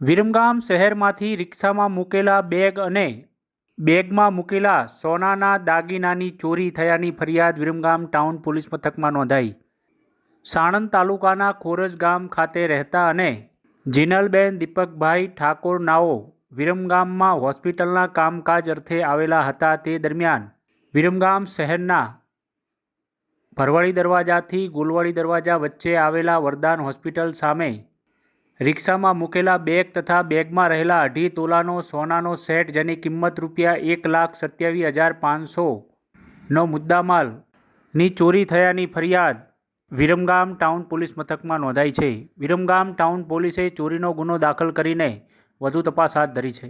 વિરમગામ શહેરમાંથી રિક્ષામાં મૂકેલા બેગ અને બેગમાં મૂકેલા સોનાના દાગીનાની ચોરી થયાની ફરિયાદ વિરમગામ ટાઉન પોલીસ મથકમાં નોંધાઈ. સાણંદ તાલુકાના ખોરજ ગામ ખાતે રહેતા અને જીનલબેન દીપકભાઈ ઠાકોર નાઓ વિરમગામમાં હોસ્પિટલના કામકાજ અર્થે આવેલા હતા તે દરમિયાન વિરમગામ શહેરના ભરવાડી દરવાજાથી ગુલવાડી દરવાજા વચ્ચે આવેલા વરદાન હોસ્પિટલ સામે રિક્ષામાં મૂકેલા બેગ તથા બેગમાં રહેલા અઢી તોલાનો સોનાનો સેટ જેની કિંમત રૂપિયા એક લાખ સત્યાવીસ હજાર પાંચસોનો મુદ્દામાલની ચોરી થયાની ફરિયાદ વિરમગામ ટાઉન પોલીસ મથકમાં નોંધાઈ છે. વિરમગામ ટાઉન પોલીસે ચોરીનો ગુનો દાખલ કરીને વધુ તપાસ હાથ ધરી છે.